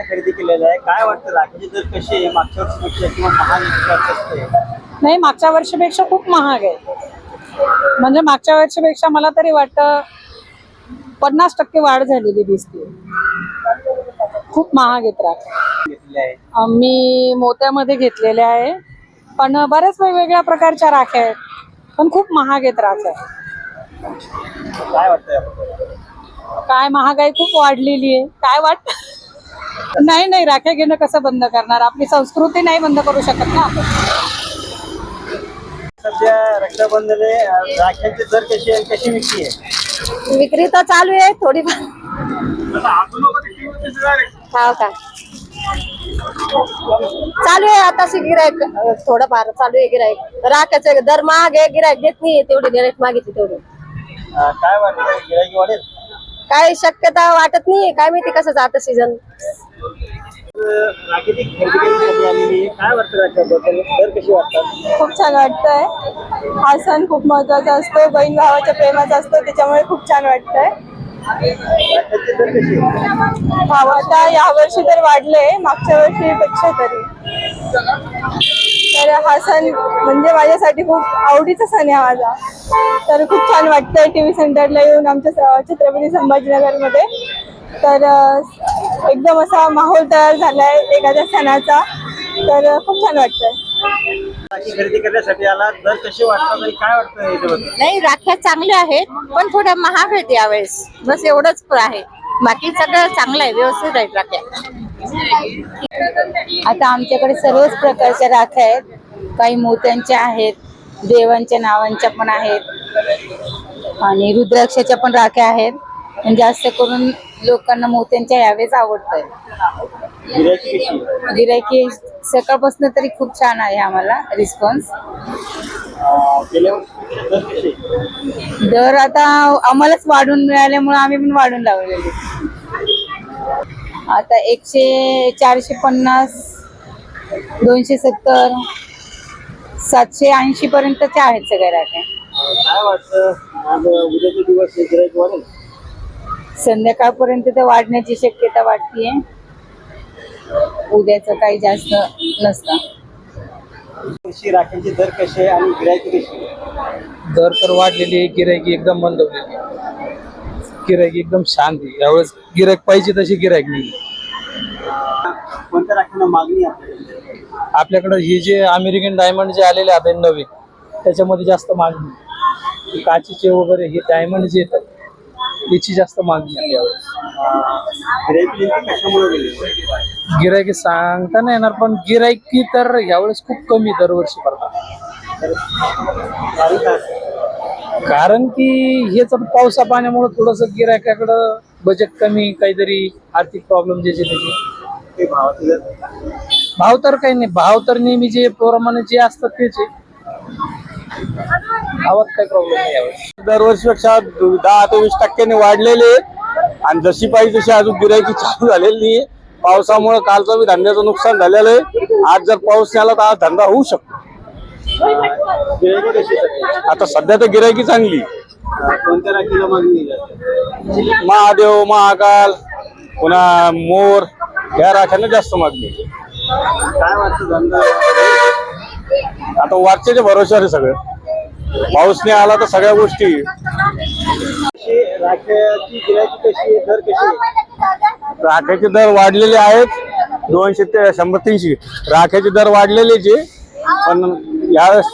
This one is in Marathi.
काय वाटतं राखीचे दर कसे आहे? मागच्या वर्षीपेक्षा किंवा महाग नाही मागच्या वर्षीपेक्षा खूप महाग आहे. म्हणजे मागच्या वर्षीपेक्षा मला तरी वाटतं पन्नास टक्के वाढ झालेली दिसते. खूप महाग आहेत घेतलेले आहे आम्ही मोत्यामध्ये घेतलेल्या आहे. पण बऱ्याच वेगवेगळ्या प्रकारच्या राख्या आहेत. पण खूप महाग आहेत राख्या काय वाटतं याबद्दल? काय महागाई खूप वाढलेली आहे. काय वाट नाही नाही राख्या घेणं कसं बंद करणार? आपली संस्कृती नाही बंद करू शकत ना आपण. सध्या रक्षाबंधन आहे, अं, राख्यांचे दर कसे आहे कशी विक्री आहे? विक्री तर चालू आहे थोडीफार. हो का? चालू आहे आता गिरायक थोडंफार चालू आहे गिरायक राखायचं दर महाग आहे गिरायक देत नाही तेवढी गिरायक मागितली तेवढी. काय वाटतं काय शक्यता वाटत नाही काय माहिती कसं जातं सीझन खूप छान वाटतंय. हा सण खूप महत्त्वाचा असतो. बहीण भावाच्या प्रेमाचा असतो. त्याच्यामुळे खूप छान वाटतंय? भाव आता यावर्षी तर वाढले मागच्या वर्षीपेक्षा तरी. तर हा सण म्हणजे माझ्यासाठी खूप आवडीचा सण आहे माझा. तर खूप छान वाटतंय टी व्ही सेंटरला येऊन आमच्या छत्रपती संभाजीनगरमध्ये. तर एकदम असा माहोल तयार झालाय एखाद्या सणाचा. तर खूप छान वाटतंय. राखी खरेदी करण्यासाठी आला. दर कसे वाटतात आणि काय वाटतं याच्याबद्दल? नाही राख्या चांगल्या आहेत पण थोड्या महाग आहेत यावेळेस. बस एवढंच आहे. बाकी सगळं चांगलं आहे व्यवस्थित आहेत राख्या. आता आमच्याकडे सर्वच प्रकारच्या राख्या आहेत. काही मोत्यांच्या आहेत देवांच्या नावांच्या पण आहेत. आणि रुद्राक्षाच्या पण राख्या आहेत. जास्त करून लोकांना मोत्यांच्या यावेळेस आवडतं गिरायकी सकाळपासून तरी खूप छान आहे आम्हाला रिस्पॉन्स दर आता आम्हालाच वाढून मिळाल्यामुळे आम्ही पण वाढून लावलेले. आता एकशे चारशे पन्नास दोनशे सत्तर सातशे ऐंशी पर्यंतच्या आहेत सगळ्या राहते काय वाटतं? उद्याचे दिवस संध्याकाळपर्यंत तर वाढण्याची शक्यता वाटतीये. उद्याचं काही जास्त नसतं. राख्यांचे दर कसे आहे आणि गिरायकी कशी? दर तर वाढलेली आहे गिरायकी एकदम मंदवलेली गिरायकी एकदम शांत आहे. यावेळेस गिरायक पाहिजे तशी गिरायक नाही कोणत्या मागणी आपल्याकडे? आपल्याकडं हे जे अमेरिकन डायमंड जे आलेले आता नवे त्याच्यामध्ये जास्त मागणी काचेचे वगैरे हे डायमंड जे येतात याची जास्त मागणी आहे यावेळेस. गिरायकी सांगता नाही येणार पण गिरायकी तर यावेळेस खूप कमी दरवर्षी पडतात. कारण की हेच पावसा पाण्यामुळे थोडस गिरायकाकडं बजेट कमी काहीतरी आर्थिक प्रॉब्लेम जे त्याचे भाव तर काही नाही. भाव तर नेहमी जे प्रमाणे जे असतात तेच भावात काही प्रॉब्लेम नाही दरवर्षीपेक्षा दहा ते वीस टक्क्यांनी वाढलेले आणि जशी पाहिजे तशी अजून गिरायकी चालू झालेली नाही. पावसामुळे कालचं बी धंद्याचं नुकसान झालेलं आहे. आज जर पाऊस आला तर आज धंदा होऊ शकतो? आता सध्या तर गिरायकी चांगली? महादेव महाकाल पुन्हा मोर या राख्यांना जास्त मागणी. काय वाटतं आता वरच्याच्या भरोश्यावर सगळं. पाऊस नाही आला तर सगळ्या गोष्टी कशी आहे दर कशी आहे? राख्याचे दर वाढलेले आहेत दोनशे ते शंभर तीनशे राख्याचे दर वाढलेलेच आहे पण यावेळेस